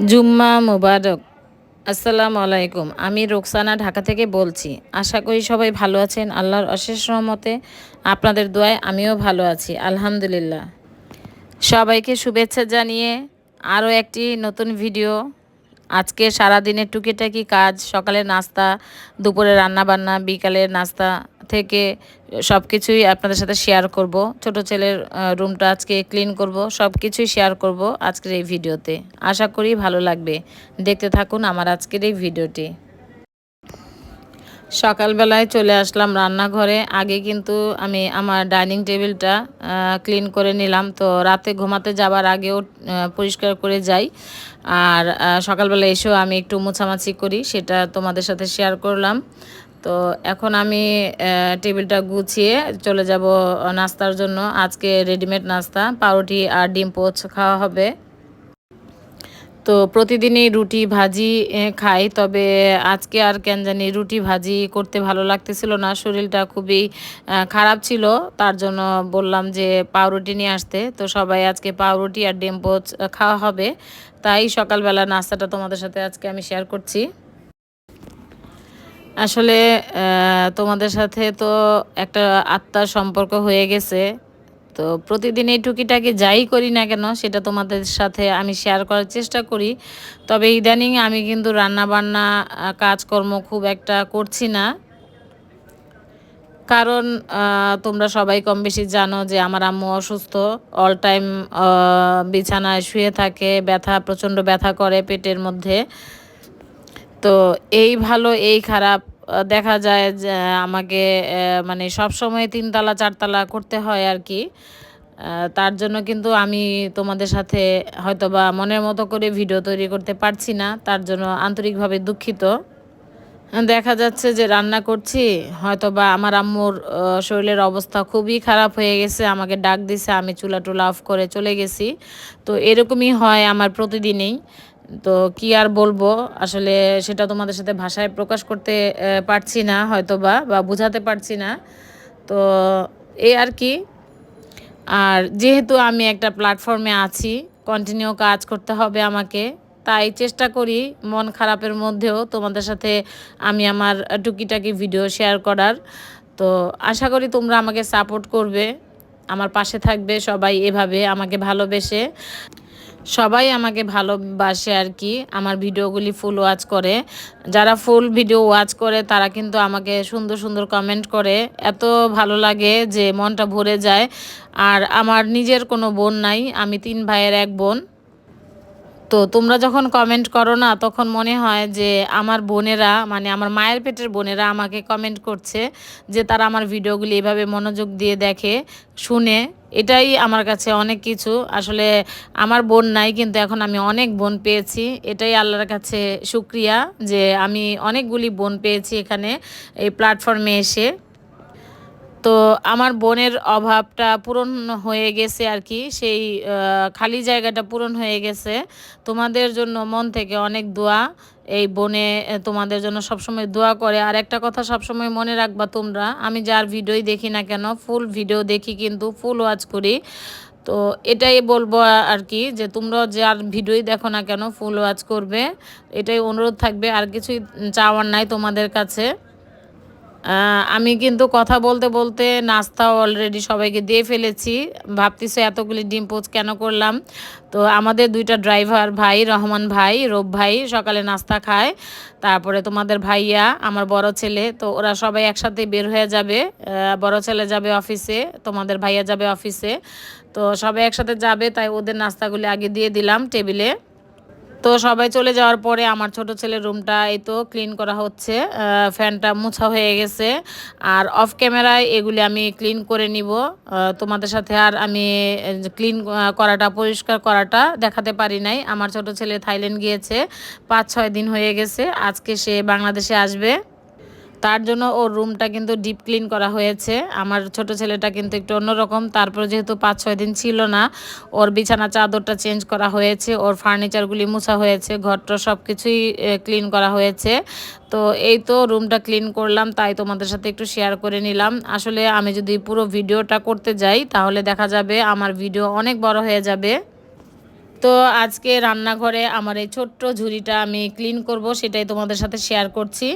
জুম্মা মুবারক। আসসালামু আলাইকুম। আমি রোকসানা ঢাকা থেকে বলছি, আশা করি সবাই ভালো আছেন। আল্লাহর অশেষ রহমতে আপনাদের দোয়ায় আমিও ভালো আছি, আলহামদুলিল্লাহ। সবাইকে শুভেচ্ছা জানিয়ে আরও একটি নতুন ভিডিও আজকে সারা সারাদিনের টুকিটাকি কাজ, সকালে নাস্তা, দুপুরে রান্না বান্না বিকালের নাস্তা থেকে সব কিছুই আপনাদের সাথে শেয়ার করব। ছোট ছেলের রুমটা আজকে ক্লিন করব সব কিছুই শেয়ার করব আজকের এই ভিডিওতে। আশা করি ভালো লাগবে। দেখতে থাকুন আমার আজকের এই ভিডিওটি। সকালবেলায় চলে আসলাম রান্নাঘরে। আগে কিন্তু আমি আমার ডাইনিং টেবিলটা ক্লিন করে নিলাম। তো রাতে ঘুমাতে যাবার আগেও পরিষ্কার করে যাই। আর সকালবেলা এসেও আমি একটু মোছামাছি করি, সেটা তোমাদের সাথে শেয়ার করলাম। তো এখন আমি টেবিলটা গুছিয়ে চলে যাব নাস্তার জন্য। আজকে রেডিমেড নাস্তা, পাউরুটি আর ডিম পোচ খাওয়া হবে। তো প্রতিদিনই রুটি, ভাজি খাই। তবে আজকে আর কেন জানি রুটি, ভাজি করতে ভালো লাগতেছিল না। শরীরটা খুবই খারাপ ছিল। তার জন্য বললাম যে পাউরুটি নিয়ে আসতে। তো সবাই আজকে পাউরুটি আর ডিম পোচ খাওয়া হবে। তাই সকালবেলা নাস্তাটা তোমাদের সাথে আজকে আমি শেয়ার করছি। আসলে তোমাদের সাথে তো একটা আত্মার সম্পর্ক হয়ে গেছে। তো প্রতিদিন এই টুকিটাকি যাই করি না কেন, সেটা তোমাদের সাথে আমি শেয়ার করার চেষ্টা করি। তবে ইদানিং আমি কিন্তু রান্না বান্না কাজকর্ম খুব একটা করছি না। কারণ তোমরা সবাই কম বেশি জানো যে আমার আম্মু অসুস্থ অল টাইম বিছানায় শুয়ে থাকে, ব্যথা, প্রচণ্ড ব্যথা করে পেটের মধ্যে। তো এই ভালো, এই খারাপ দেখা যায় যে আমাকে মানে সব সময় তিনতলা, চারতলা করতে হয় আর কি। তার জন্য কিন্তু আমি তোমাদের সাথে হয়তো বা মনের মতো করে ভিডিও তৈরি করতে পারছি না। তার জন্য আন্তরিকভাবে দুঃখিত। দেখা যাচ্ছে যে রান্না করছি হয়তো বা আমার আম্মুর শরীরের অবস্থা খুবই খারাপ হয়ে গেছে, আমাকে ডাক দিছে, আমি চুলা টুলা অফ করে চলে গেছি। তো এরকমই হয় আমার প্রতিদিনই। তো কি আর বলব? আসলে সেটা তোমাদের সাথে ভাষায় প্রকাশ করতে পারছি না হয়তো বা বা বোঝাতে পারছি না। তো এই আর কি। আর যেহেতু আমি একটা প্ল্যাটফর্মে আছি কন্টিনিউ কাজ করতে হবে আমাকে, তাই চেষ্টা করি মন খারাপের মধ্যেও তোমাদের সাথে আমি আমার টুকিটাকি ভিডিও শেয়ার করার। তো আশা করি তোমরা আমাকে সাপোর্ট করবে, আমার পাশে থাকবে সবাই এভাবে আমাকে ভালোবেসে। সবাই আমাকে ভালোবাসে আর কি। আমার ভিডিওগুলি ফুল ওয়াচ করে। যারা ফুল ভিডিও ওয়াচ করে, তারা কিন্তু আমাকে সুন্দর সুন্দর কমেন্ট করে। এত ভালো লাগে যে মনটা ভরে যায়। আর আমার নিজের কোনো বোন নাই, আমি তিন ভাইয়ের এক বোন। তো তোমরা যখন কমেন্ট করো না, তখন মনে হয় যে আমার বোনেরা মানে আমার মায়ের পেটের বোনেরা আমাকে কমেন্ট করছে যে তারা আমার ভিডিওগুলি এভাবে মনোযোগ দিয়ে দেখে, শুনে। এটাই আমার কাছে অনেক কিছু। আসলে আমার বোন নাই, কিন্তু এখন আমি অনেক বোন পেয়েছি। এটাই আল্লাহর কাছে শুক্রিয়া যে আমি অনেকগুলি বোন পেয়েছি এখানে, এই প্ল্যাটফর্মে এসে। তো আমার বোনের অভাবটা পূরণ হয়ে গেছে আর কি। সেই খালি জায়গাটা পূরণ হয়ে গেছে। তোমাদের জন্য মন থেকে অনেক দোয়া। এই বনে তোমাদের জন্য সবসময় দোয়া করে। আর একটা কথা সবসময় মনে রাখবা তোমরা, আমি যার ভিডিওই দেখি না কেন, ফুল ভিডিও দেখি কিন্তু ফুল ওয়াচ করি। তো এটাই বলব আর কি যে তোমরা যার ভিডিওই দেখো না কেন, ফুল ওয়াচ করবে। এটাই অনুরোধ থাকবে, আর কিছুই চাওয়ার নাই তোমাদের কাছে। আমি কিন্তু কথা বলতে বলতে নাস্তাও অলরেডি সবাইকে দিয়ে ফেলেছি। ভাবতেছি এতগুলি ডিম পোচ কেন করলাম? তো আমাদের দুইটা ড্রাইভার ভাই, রহমান ভাই রোব ভাই সকালে নাস্তা খায়। তারপরে তোমাদের ভাইয়া, আমার বড় ছেলে, তো ওরা সবাই একসাথে বের হয়ে যাবে। বড় ছেলে যাবে অফিসে, তোমাদের ভাইয়া যাবে অফিসে। তো সবাই একসাথে যাবে, তাই ওদের নাস্তাগুলি আগে দিয়ে দিলাম টেবিলে। তো সবাই চলে যাওয়ার পরে আমার ছোট ছেলের রুমটা এই তো ক্লিন করা হচ্ছে ফ্যানটা মুছা হয়ে গেছে। আর অফ ক্যামেরায় এগুলি আমি ক্লিন করে নিব তোমাদের সাথে আর আমি ক্লিন করাটা, পরিষ্কার করাটা দেখাতে পারি নাই। আমার ছোট ছেলে থাইল্যান্ড গিয়েছে, পাঁচ ছয় দিন হয়ে গেছে, আজকে সে বাংলাদেশে আসবে। তার জন্য ওর রুমটা কিন্তু ডিপ ক্লিন করা হয়েছে। আমার ছোট ছেলেটা কিন্তু একটু অন্যরকম, তারপরে যেহেতু পাঁচ, ছয় দিন ছিল না, ওর বিছানা চাদরটা চেঞ্জ করা হয়েছে, ওর ফার্নিচারগুলি মুছা হয়েছে, ঘরটা সব কিছুই ক্লিন করা হয়েছে। তো এই তো রুমটা ক্লিন করলাম, তাই তোমাদের সাথে একটু শেয়ার করে নিলাম। আসলে আমি যদি পুরো ভিডিওটা করতে যাই, তাহলে দেখা যাবে আমার ভিডিও অনেক বড় হয়ে যাবে। তো আজকে রান্নাঘরে আমার এই ছোট্ট ঝুড়িটা আমি ক্লিন করব, সেটাই তোমাদের সাথে শেয়ার করছি।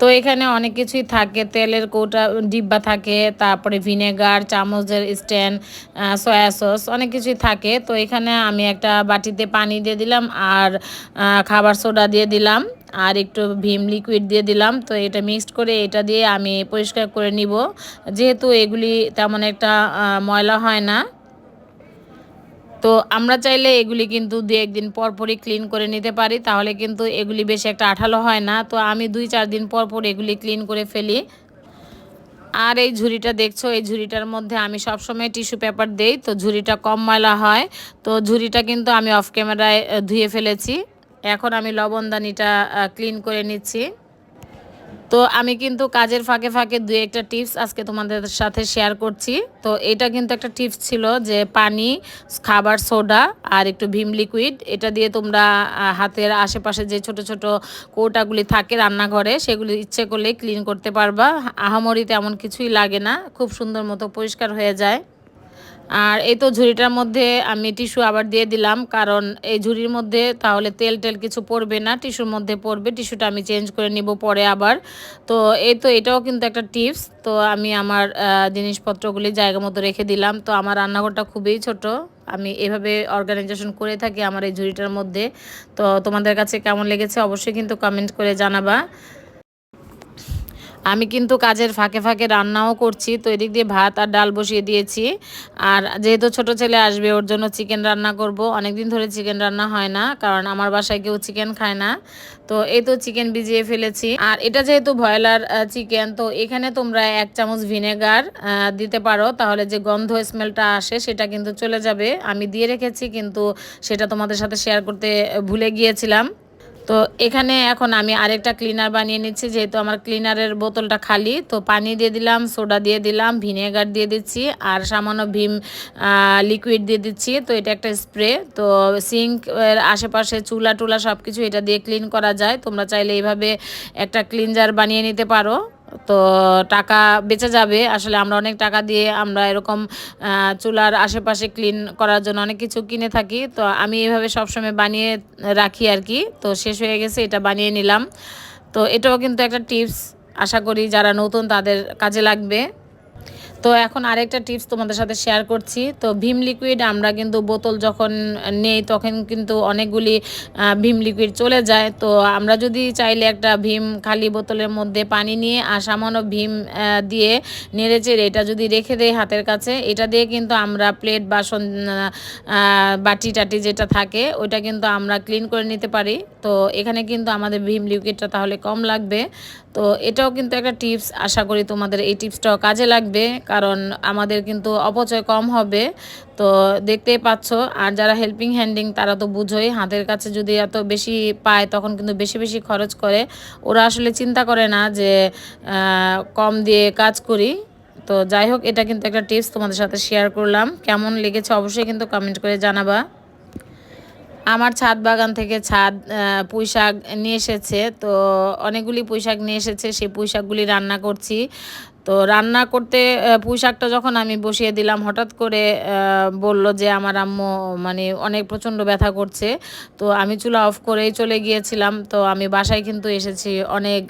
তো এখানে অনেক কিছুই থাকে। তেলের কৌটা, ডিব্বা থাকে, তারপরে ভিনেগার, চামচের স্ট্যান্ড সয়া সস, অনেক কিছুই থাকে। তো এখানে আমি একটা বাটিতে পানি দিয়ে দিলাম আর খাবার সোডা দিয়ে দিলাম আর একটু ভিম লিকুইড দিয়ে দিলাম। তো এটা মিক্সড করে এটা দিয়ে আমি পরিষ্কার করে নিব। যেহেতু এগুলি তেমন একটা ময়লা হয় না। তো আমরা চাইলে এগুলি কিন্তু দু একদিন পর পরই ক্লিন করে নিতে পারি। তাহলে কিন্তু এগুলি বেশি একটা আঠালো হয় না। তো আমি দুই চার দিন পর পর এগুলি ক্লিন করে ফেলি। আর এই ঝুড়িটা দেখছ, এই ঝুড়িটার মধ্যে আমি সবসময় টিস্যু পেপার দেই। তো ঝুড়িটা কম ময়লা হয়। তো ঝুড়িটা কিন্তু আমি অফ ক্যামেরায় ধুয়ে ফেলেছি। এখন আমি লবণদানিটা ক্লিন করে নিচ্ছি। তো আমি কিন্তু কাজের ফাঁকে ফাঁকে দু একটা টিপস আজকে তোমাদের সাথে শেয়ার করছি। তো এটা কিন্তু একটা টিপস ছিল যে পানি, খাবার, সোডা আর একটু ভিম লিকুইড, এটা দিয়ে তোমরা হাতের আশেপাশে যে ছোট ছোট কৌটাগুলি থাকে রান্নাঘরে, সেগুলি ইচ্ছে করলে ক্লিন করতে পারবা। আহামরি তেমন কিছুই লাগে না, খুব সুন্দর মতো পরিষ্কার হয়ে যায়। আর এই তো ঝুড়িটার মধ্যে আমি টিস্যু আবার দিয়ে দিলাম, কারণ এই ঝুড়ির মধ্যে তাহলে তেল টেল কিছু পড়বে না, টিস্যুর মধ্যে পড়বে, টিস্যুটা আমি চেঞ্জ করে নিব পরে আবার। তো এই তো এটাও কিন্তু একটা টিপস, তো আমি আমার জিনিসপত্রগুলি জায়গা মতো রেখে দিলাম। তো আমার রান্নাঘরটা খুবই ছোট, আমি এভাবে অর্গানাইজেশন করে থাকি আমার এই ঝুড়িটার মধ্যে। তো তোমাদের কাছে কেমন লেগেছে অবশ্যই কিন্তু কমেন্ট করে জানাবা। আমি কিন্তু কাজের ফাঁকে ফাঁকে রান্নাও করছি, তো এদিক দিয়ে ভাত আর ডাল বসিয়ে দিয়েছি। আর যেহেতু ছোট ছেলে আসবে, ওর জন্য চিকেন রান্না করব। অনেক দিন ধরে চিকেন রান্না হয় না, কারণ আমার বাসায় কেউ চিকেন খায় না। তো এই তো চিকেন ভিজিয়ে ফেলেছি। আর এটা যেহেতু ভয়লার চিকেন, তো এখানে তোমরা এক চামচ ভিনেগার দিতে পারো। তাহলে যে গন্ধ স্মেলটা আসে, সেটা কিন্তু চলে যাবে। আমি দিয়ে রেখেছি, কিন্তু সেটা তোমাদের সাথে শেয়ার করতে ভুলে গিয়েছিলাম। তো এখানে এখন আমি আরেকটা ক্লিনার বানিয়ে নিচ্ছি, যেহেতু আমার ক্লিনারের বোতলটা খালি। তো পানি দিয়ে দিলাম, সোডা দিয়ে দিলাম, ভিনেগার দিয়ে দিচ্ছি, আর সামান্য ভীম লিকুইড দিয়ে দিচ্ছি। তো এটা একটা স্প্রে তো সিঙ্ক আশেপাশে চুলা টুলা সব কিছু এটা দিয়ে ক্লিন করা যায়। তোমরা চাইলে এইভাবে একটা ক্লিনজার বানিয়ে নিতে পারো। তো টাকা বেঁচে যাবে। আসলে আমরা অনেক টাকা দিয়ে আমরা এরকম চুলার আশেপাশে ক্লিন করার জন্য অনেক কিছু কিনে থাকি। তো আমি এভাবে সবসময় বানিয়ে রাখি আর কি তো শেষ হয়ে গেছে, এটা বানিয়ে নিলাম। তো এটাও কিন্তু একটা টিপস আশা করি যারা নতুন তাদের কাজে লাগবে। তো এখন আরেকটা টিপস তোমাদের সাথে শেয়ার করছি। তো ভীম লিকুইড আমরা কিন্তু বোতল যখন নেই তখন কিন্তু অনেকগুলি ভীম লিকুইড চলে যায়। তো আমরা যদি চাইলে একটা ভীম খালি বোতলের মধ্যে পানি নিয়ে আর সামান্য ভীম দিয়ে নেড়ে চেড়ে এটা যদি রেখে দেয় হাতের কাছে, এটা দিয়ে কিন্তু আমরা প্লেট বাসন বাটি টাটি যেটা থাকে, ওইটা কিন্তু আমরা ক্লিন করে নিতে পারি। তো এখানে কিন্তু আমাদের ভীম লিকুইডটা তাহলে কম লাগবে। তো এটাও কিন্তু একটা টিপস। আশা করি তোমাদের এই টিপসটাও কাজে লাগবে, কারণ আমাদের কিন্তু অপচয় কম হবে। তো দেখতেই পাচ্ছ, আর যারা হেল্পিং হ্যান্ডিং তারা তো বুঝোই, হাতের কাছে যদি এত বেশি পায়, তখন কিন্তু বেশি বেশি খরচ করে। ওরা আসলে চিন্তা করে না যে কম দিয়ে কাজ করি। তো যাই হোক, এটা কিন্তু একটা টিপস তোমাদের সাথে শেয়ার করলাম। কেমন লেগেছে অবশ্যই কিন্তু কমেন্ট করে জানাবা। আমার ছাদ বাগান থেকে ছাদ পুঁই শাক নিয়ে এসেছে। তো অনেকগুলি পুঁই শাক নিয়ে এসেছে, সেই পুঁই শাকগুলি রান্না করছি। তো রান্না করতে পুঁই শাকটা যখন আমি বসিয়ে দিলাম, হঠাৎ করে বলল যে আমার আম্মু মানে অনেক প্রচণ্ড ব্যথা করছে। তো আমি চুলা অফ করেই চলে গিয়েছিলাম। তো আমি বাসায় কিন্তু এসেছি অনেক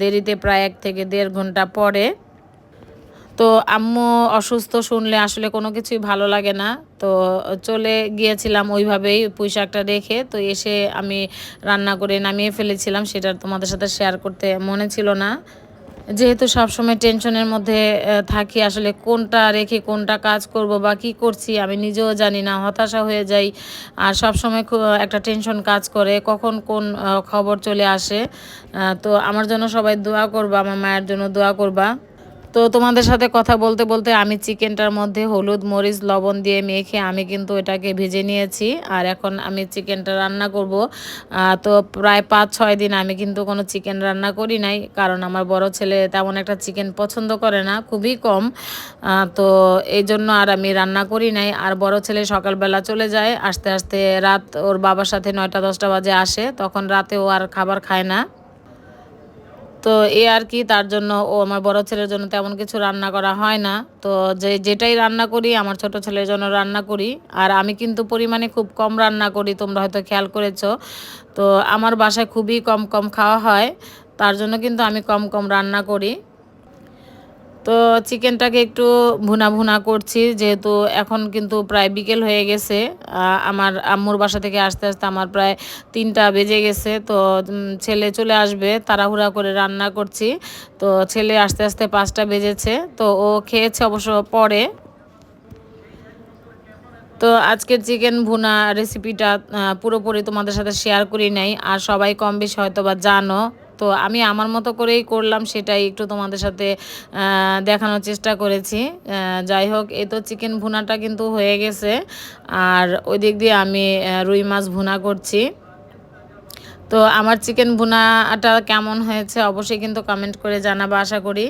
দেরিতে, প্রায় এক থেকে দেড় ঘণ্টা পরে। তো আম্মু অসুস্থ শুনলে আসলে কোনো কিছুই ভালো লাগে না। তো চলে গিয়েছিলাম ওইভাবেই পুঁইশাকটা রেখে। তো এসে আমি রান্না করে নামিয়ে ফেলেছিলাম, সেটা তোমাদের সাথে শেয়ার করতে মনে ছিল না। যেহেতু সবসময় টেনশনের মধ্যে থাকি, আসলে কোনটা রেখে কোনটা কাজ করব বা কি করছি আমি নিজেও জানি না, হতাশা হয়ে যাই। আর সবসময় একটা টেনশন কাজ করে কখন কোন খবর চলে আসে। তো আমার জন্য সবাই দোয়া করবা, আমার মায়ের জন্য দোয়া করবা। তো তোমাদের সাথে কথা বলতে বলতে আমি চিকেনটার মধ্যে হলুদ, মরিচ, লবণ দিয়ে মেখে আমি কিন্তু এটাকে ভেজে নিয়েছি। আর এখন আমি চিকেনটা রান্না করব। তো প্রায় পাঁচ, ছয় দিন আমি কিন্তু কোনো চিকেন রান্না করি নাই, কারণ আমার বড় ছেলে তেমন একটা চিকেন পছন্দ করে না, খুবই কম। তো এই জন্য আর আমি রান্না করি নাই। আর বড় ছেলে সকালবেলা চলে যায়, আস্তে আস্তে রাত ওর বাবার সাথে নয়টা, দশটা বাজে আসে, তখন রাতে ও আর খাবার খায় না। তো এ আর কি, তার জন্য ও আমার বড় ছেলের জন্য তেমন কিছু রান্না করা হয় না। তো যে, যেটাই রান্না করি, আমার ছোট ছেলের জন্য রান্না করি। আর আমি কিন্তু পরিমাণে খুব কম রান্না করি, তোমরা হয়তো খেয়াল করেছ। তো আমার বাসায় খুবই কম কম খাওয়া হয়, তার জন্য কিন্তু আমি কম কম রান্না করি। তো চিকেনটাকে একটু ভুনা ভুনা করছি, যেহেতু এখন কিন্তু প্রায় বিকেল হয়ে গেছে। আমার আম্মুর বাসা থেকে আসতে আসতে আমার প্রায় তিনটা বেজে গেছে, তো ছেলে চলে আসবে, তাড়াহুড়া করে রান্না করছি। তো ছেলে আস্তে আস্তে পাঁচটা বেজেছে, তো ও খেয়েছে অবশ্য পরে। তো আজকের চিকেন ভুনা রেসিপিটা পুরোপুরি তোমাদের সাথে শেয়ার করি নাই, আর সবাই কম বেশি হয়তো বা জানো। তো আমি আমার মতো করেই করলাম, সেটাই একটু তোমাদের সাথে দেখানোর চেষ্টা করেছি। যাই হোক এ তো চিকেন ভুনাটা কিন্তু হয়ে গেছে। আর ওই দিক দিয়ে আমি রুই মাছ ভুনা করছি। তো আমার চিকেন ভুনাটা কেমন হয়েছে অবশ্যই কিন্তু কমেন্ট করে জানাব, আশা করি।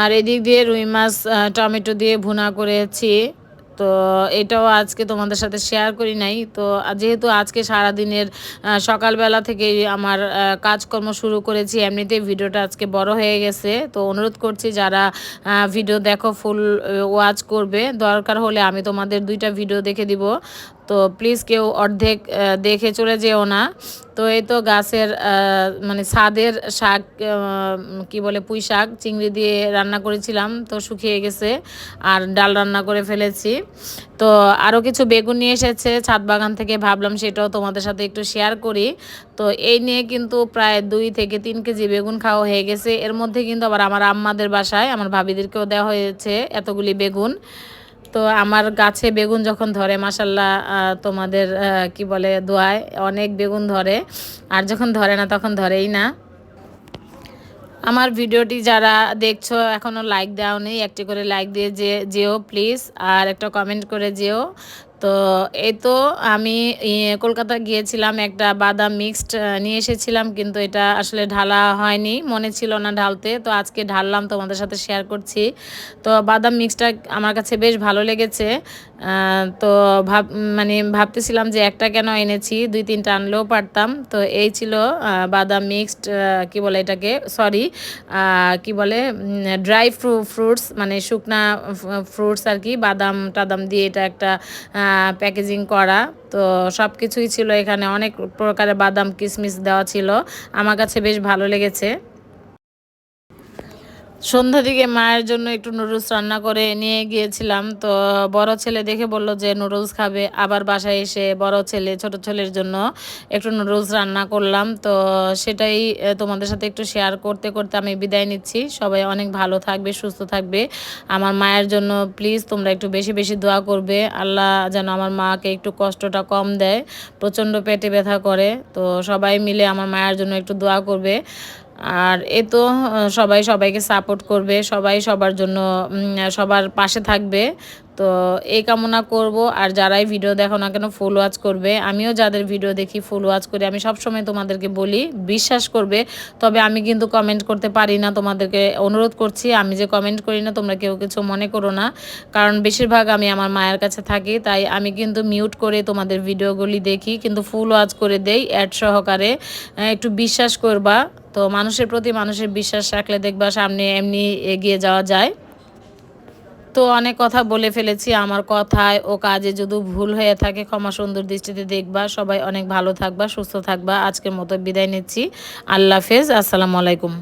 আর এদিক দিয়ে রুই মাছ টমেটো দিয়ে ভুনা করেছি। তো এটাও আজকে তোমাদের সাথে শেয়ার করি নাই। তো যেহেতু আজকে সারা দিনের সকালবেলা থেকে আমার কাজকর্ম শুরু করেছি, এমনিতেই ভিডিওটা আজকে বড় হয়ে গেছে। তো অনুরোধ করছি যারা ভিডিও দেখো ফুল ওয়াচ করবে। দরকার হলে আমি তোমাদের দুইটা ভিডিও দেখে দিব। তো প্লিজ কেউ অর্ধেক দেখে চলে যেও না। তো এই তো গাছের মানে ছাদের শাক কি বলে পুঁই শাক, চিংড়ি দিয়ে রান্না করেছিলাম, তো শুকিয়ে গেছে আর ডাল রান্না করে ফেলেছি। তো আরও কিছু বেগুন নিয়ে এসেছে, ছাদ বাগান থেকে ভাবলাম সেটাও তোমাদের সাথে একটু শেয়ার করি। তো এই নিয়ে কিন্তু প্রায় দুই থেকে তিন কেজি বেগুন খাওয়া হয়ে গেছে। এর মধ্যে কিন্তু আবার আমার আম্মাদের বাসায়, আমার ভাবিদেরকেও দেওয়া হয়েছে এতগুলি বেগুন। তো আমার গাছে বেগুন যখন ধরে মাসাল্লাহ তোমাদের কি বলে, দোয়ায় অনেক বেগুন ধরে। আর যখন ধরে না, তখন ধরেই না। আমার ভিডিওটি যারা দেখছ এখনও লাইক দেওয়া নেই একটি করে লাইক দিয়ে যে, যেও প্লিজ আর একটা কমেন্ট করে যেও। তো এই তো আমি কলকাতা গিয়েছিলাম, একটা বাদাম মিক্সড নিয়ে এসেছিলাম, কিন্তু এটা আসলে ঢালা হয়নি, মনে ছিল না ঢালতে। তো আজকে ঢাললাম, তোমাদের সাথে শেয়ার করছি। তো বাদাম মিক্সটা আমার কাছে বেশ ভালো লেগেছে। তো ভাব মানে ভাবতেছিলাম যে একটা কেন এনেছি, দুই তিনটা আনলেও পারতাম। তো এই ছিল বাদাম মিক্সড কি বলে এটাকে সরি কি বলে ড্রাই ফ্রু ফ্রুটস মানে শুকনা ফ্রুটস আর কি বাদাম টাদাম দিয়ে এটা একটা প্যাকেজিং করা। তো সব কিছুই ছিল এখানে। অনেক প্রকারের বাদাম কিশমিশ দেওয়া ছিল। আমার কাছে বেশ ভালো লেগেছে। সন্ধ্যা দিকে মায়ের জন্য একটু নুডলস রান্না করে নিয়ে গিয়েছিলাম। তো বড় ছেলে দেখে বলল যে নুডলস খাবে। আবার বাসায় এসে বড় ছেলে, ছোট ছেলের জন্য একটু নুডলস রান্না করলাম। তো সেটাই তোমাদের সাথে একটু শেয়ার করতে করতে আমি বিদায় নিচ্ছি। সবাই অনেক ভালো থাকবে, সুস্থ থাকবে। আমার মায়ের জন্য প্লিজ তোমরা একটু বেশি বেশি দোয়া করবে। আল্লাহ যেন আমার মাকে একটু কষ্টটা কম দেয়, প্রচণ্ড পেটে ব্যথা করে। তো সবাই মিলে আমার মায়ের জন্য একটু দোয়া করবে। আর এ তো সবাই সবাইকে সাপোর্ট করবে, সবাই সবার জন্য সবার পাশে থাকবে। তো এই কামনা করব, আর যারাই ভিডিও দেখো না কেন ফুল ওয়াচ করবে। আমিও যাদের ভিডিও দেখি ফুল ওয়াচ করি আমি সবসময় তোমাদেরকে বলি, বিশ্বাস করবে। তবে আমি কিন্তু কমেন্ট করতে পারি না, তোমাদেরকে অনুরোধ করছি। আমি যে কমেন্ট করি না, তোমরা কেউ কিছু মনে করো না। কারণ বেশিরভাগ আমি আমার মায়ের কাছে থাকি, তাই আমি কিন্তু মিউট করে তোমাদের ভিডিওগুলি দেখি, কিন্তু ফুল ওয়াচ করে দেই অ্যাড সহকারে। একটু বিশ্বাস করবা। তো মানুষের প্রতি মানুষের বিশ্বাস রাখলে দেখবা সামনে এমনি এগিয়ে যাওয়া যায়। তো অনেক কথা বলে ফেলেছি আমার কথায় ও কাজে যদি ভুল হয়ে থাকে ক্ষমা সুন্দর দৃষ্টিতে দেখবা। সবাই অনেক ভালো থাকবা, সুস্থ থাকবা। আজকের মতো বিদায় নিচ্ছি। আল্লাহ হাফেজ। আসসালামু আলাইকুম।